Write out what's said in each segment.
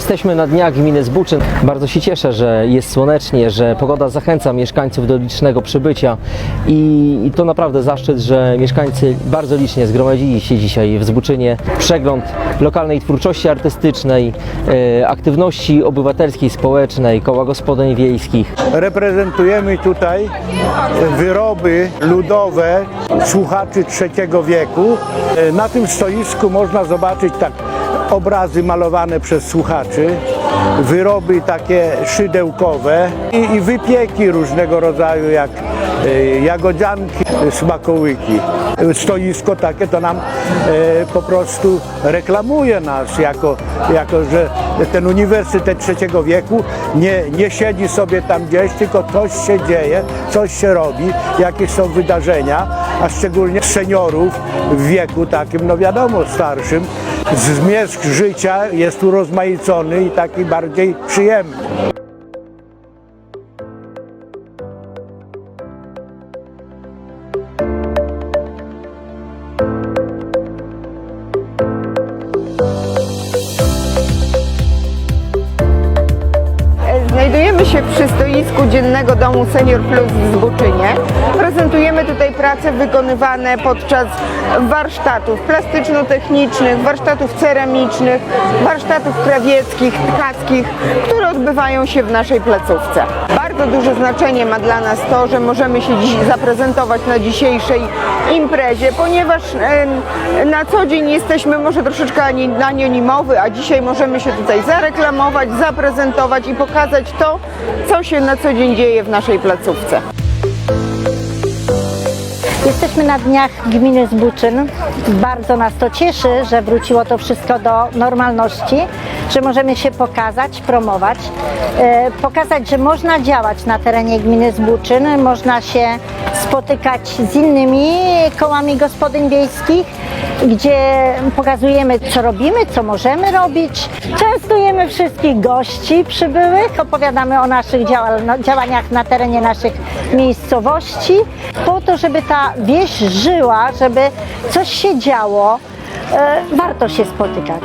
Jesteśmy na dniach gminy Zbuczyn. Bardzo się cieszę, że jest słonecznie, że pogoda zachęca mieszkańców do licznego przybycia i, to naprawdę zaszczyt, że mieszkańcy bardzo licznie zgromadzili się dzisiaj w Zbuczynie. Przegląd lokalnej twórczości artystycznej, e, aktywności obywatelskiej, społecznej, koła gospodyń wiejskich. Reprezentujemy tutaj wyroby ludowe słuchaczy trzeciego wieku. Na tym stoisku można zobaczyć tak obrazy malowane przez słuchaczy, wyroby takie szydełkowe i, i wypieki różnego rodzaju jak e, jagodzianki, smakołyki. Stoisko takie to nam e, po prostu reklamuje nas jako, jako, że ten Uniwersytet Trzeciego Wieku nie, nie siedzi sobie tam gdzieś, tylko coś się dzieje, coś się robi, jakieś są wydarzenia, a szczególnie seniorów w wieku takim, no wiadomo, starszym. Zmierzch życia jest urozmaicony i taki bardziej przyjemny. Znajdujemy przy stoisku Dziennego Domu Senior Plus w Zbuczynie. Prezentujemy tutaj prace wykonywane podczas warsztatów plastyczno-technicznych, warsztatów ceramicznych, warsztatów krawieckich, tkackich, które odbywają się w naszej placówce. Bardzo duże znaczenie ma dla nas to, że możemy się dziś zaprezentować na dzisiejszej imprezie, ponieważ na co dzień jesteśmy może troszeczkę anonimowy, a dzisiaj możemy się tutaj zareklamować, zaprezentować i pokazać to, co się na co dzień dzieje w naszej placówce. Jesteśmy na dniach gminy Zbuczyn. Bardzo nas to cieszy, że wróciło to wszystko do normalności, że możemy się pokazać, promować, e, pokazać, że można działać na terenie gminy Zbuczyn, można się spotykać z innymi kołami gospodyń wiejskich, gdzie pokazujemy, co robimy, co możemy robić. Częstujemy wszystkich gości przybyłych, opowiadamy o naszych działal- działaniach na terenie naszych miejscowości, po to, żeby ta wieś żyła, żeby coś się działo. E, warto się spotykać.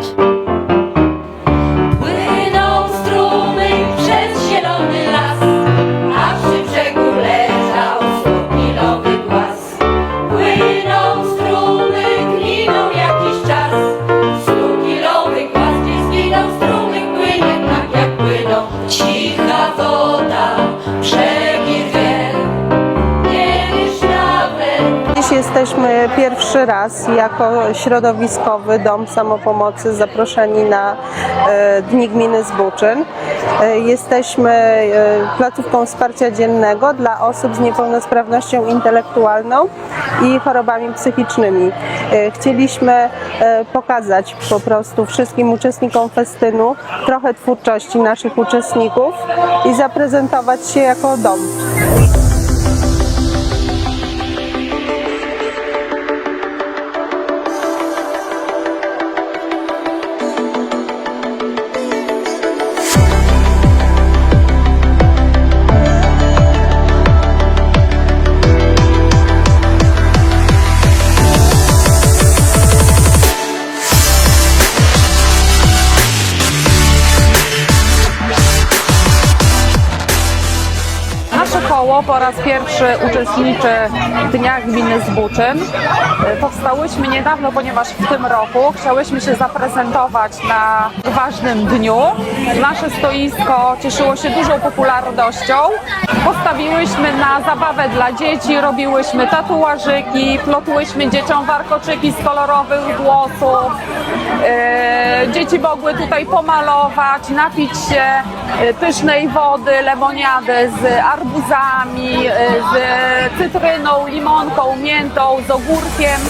Pierwszy raz jako środowiskowy dom samopomocy zaproszeni na e, Dni Gminy Zbuczyn. E, Jesteśmy e, placówką wsparcia dziennego dla osób z niepełnosprawnością intelektualną i chorobami psychicznymi. Chcieliśmy pokazać po prostu wszystkim uczestnikom festynu trochę twórczości naszych uczestników i zaprezentować się jako dom. Nasze koło po raz pierwszy uczestniczy w Dniach Gminy Zbuczyn. E, Powstałyśmy niedawno, ponieważ w tym roku chciałyśmy się zaprezentować na ważnym dniu. Nasze stoisko cieszyło się dużą popularnością. Postawiłyśmy na zabawę dla dzieci, robiłyśmy tatuażyki, plotłyśmy dzieciom warkoczyki z kolorowych włosów. Dzieci mogły tutaj pomalować, napić się e, pysznej wody, lemoniady z arbuzami, e, z cytryną, limonką, miętą, z ogórkiem.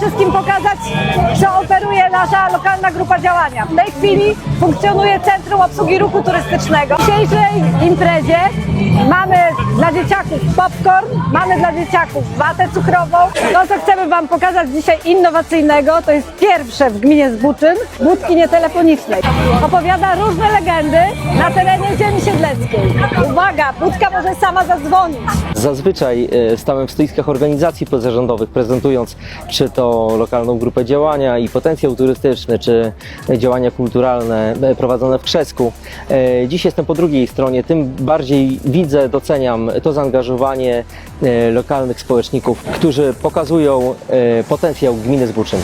Wszystkim pokazać, że operuje nasza lokalna grupa działania. W tej chwili funkcjonuje Centrum Obsługi Ruchu Turystycznego. W dzisiejszej imprezie mamy dla dzieciaków popcorn, mamy dla dzieciaków watę cukrową. To, co chcemy Wam pokazać dzisiaj innowacyjnego, to jest pierwsze w gminie Zbuczyn budki nietelefonicznej. Opowiada różne legendy na terenie ziemi siedleckiej. Uwaga, budka może sama zadzwonić. Zazwyczaj e, stałem w stoiskach organizacji pozarządowych, prezentując czy to lokalną grupę działania i potencjał turystyczny, czy działania kulturalne e, prowadzone w Krzesku. E, Dziś jestem po drugiej stronie, tym bardziej widzę, doceniam to zaangażowanie e, lokalnych społeczników, którzy pokazują potencjał gminy Zbuczyn.